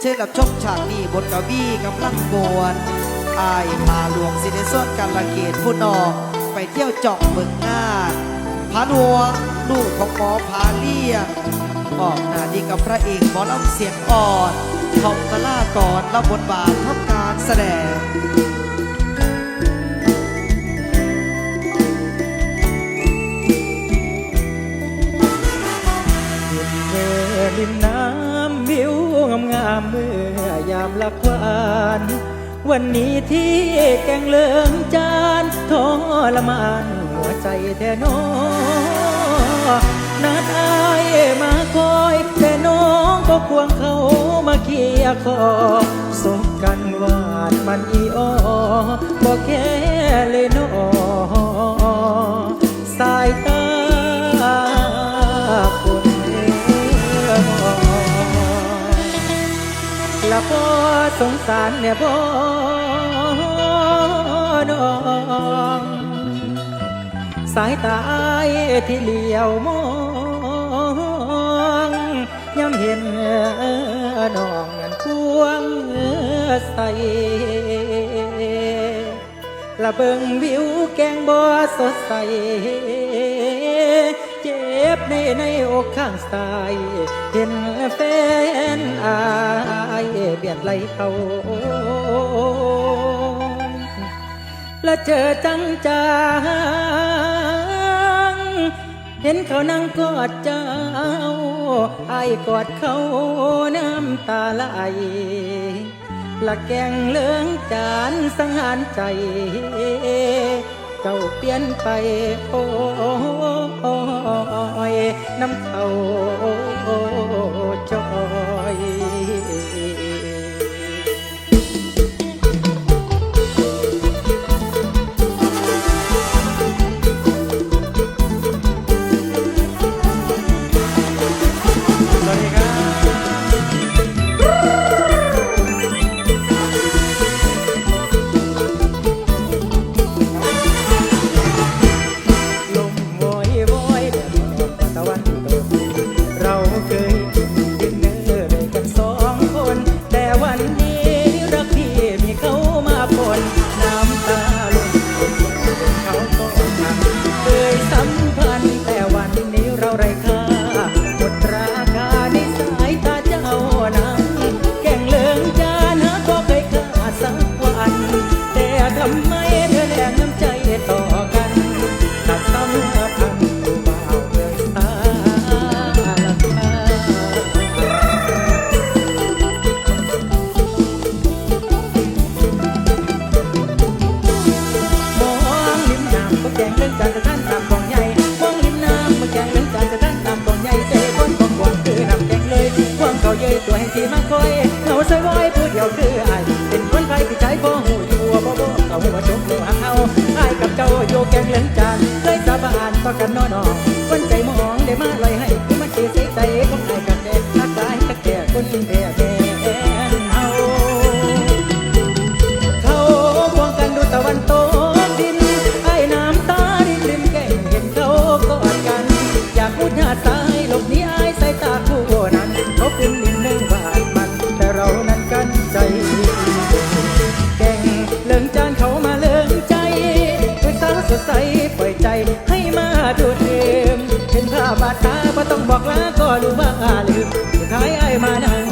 เชิญรับชมฉากนี้บทกวีกำลังบวนอายพาหลวงสิเดส่วนการละเกตผู้นองไปเที่ยวจาะเมืองน่าพาหลวงลูกของหมอพาเลียงออกหน้าดีกับพระเอกหมอลำเสียงอ่อนทอมตะล่าก่อนรับบทบาททำการแสดงเดินริมน้ำวิวงามงามๆเมื่อยามละควานวันนี้ที่แกงเหลืองจานทรมานหัวใจแทน้อนัดอายมาคอยแต่น้องก็ควงเขามาเคียคอสบกันหวานมันอีอ้อบอกแค่เลยน้อส สงสารเนี่ยบ่น้องสายตาอายที่เหลียวมองย้ำเห็นน้องนั้นควงใส่ละเบิงวิวแกงบ่สดใส บในในอกข้างซ้าย เห็นแฟนอายเบียดไหลเขาและเจอจังจังเห็นเขานั่งกอดเจ้าไอ้ายกอดเขาน้ำตาไหลละแกงเลืองจานสังหารใจ เจ้าเปลี่ยนไปโอ้ ย นั่งที่มาคอยเหงาใส่วอยผู้เดียวคืออายเป็นคนไทยที่ใจบ่หูอยู่บ่บ่เขาหัวจมโลหะเฮาอายกับเจ้าโยแกงเล่นจานเคยสาบานต่อกันนอนอคนใจมองได้มาลอยให้ ดใสปล่อยใจให้มาดูเทมเห็นภาพบาดตาบ่ต้องบอกลาก็รู้ว่าลืมสุดท้ายไอ้มานั่ง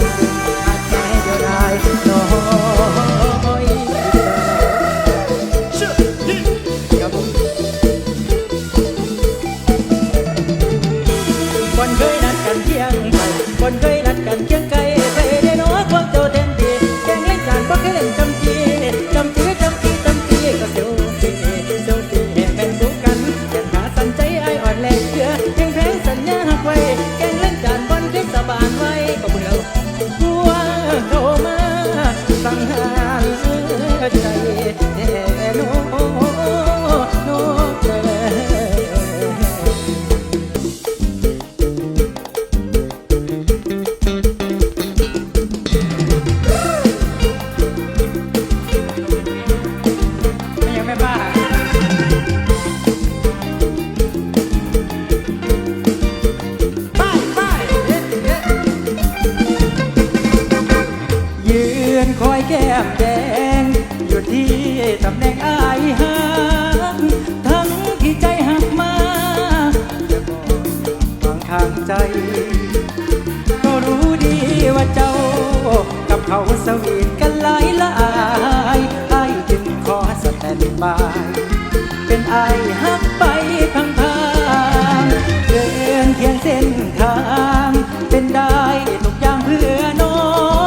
เขาสวีทกันหลายหลายไอ้ายจึงขอสแตนบาย เป็นไอายหักไปพังทางเดินเพียงเส้นทาง เป็นได้ทุกอย่างเพื่อน้อ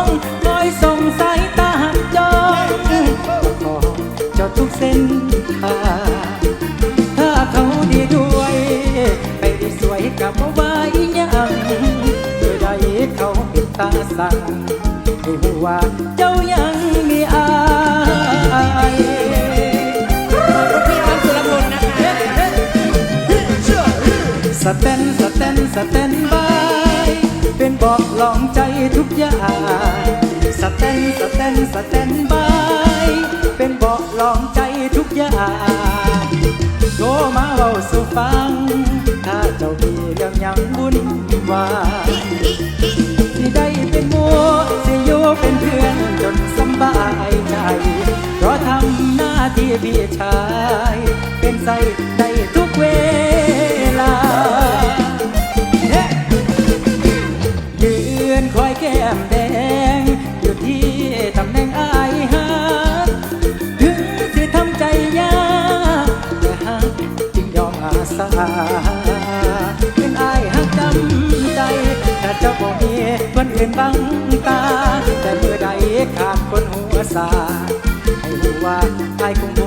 งคอยส่งสายตาหักจองประคอจอดทุกเส้นทางถ้าเขาดีด้วย ไปด้สวยกับว่าไว้ยังโดยได้เขาปิดตาสั่ง ให้รู้ว่าเจ้ายังมีอายพี่ออนสุรพลนะคะสแตนสแตนสแตนบายเป็นบอกลองใจทุกอย่างสแตนสแตนสแตนบายเป็นบอกลองใจทุกอย่างโทรมาเว้าสู่ฟัง ถ้าเจ้ามีเรื่องหยังบุญวาย ชาย เป็นใส่ได้ทุกเวลายืนคอยแก้มแดง อยู่ที่ตำแหน่งอายหักถึงสิทำใจยากแต่หักจึงยอมอาสาเป็นอายหักจำใจถ้าเจ้าบ่มีคนอื่นบังตา แต่เมื่อใดขาดคนหัวสาให้รู้ว่าอายคง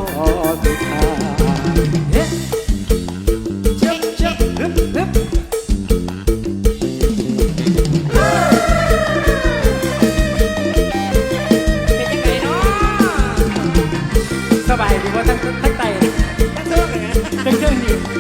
สบายดีว่าทั้งทั้งไตทั้งเรื่องเลยนะทั้งเครื่อง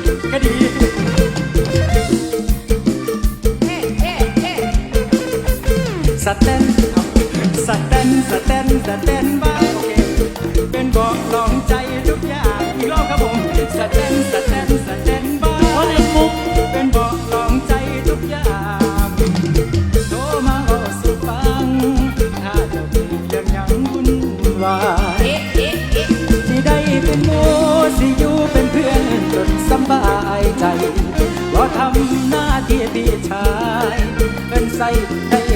ใจเพราะทำหน้าที่พี่ชายเป็นใส่ได้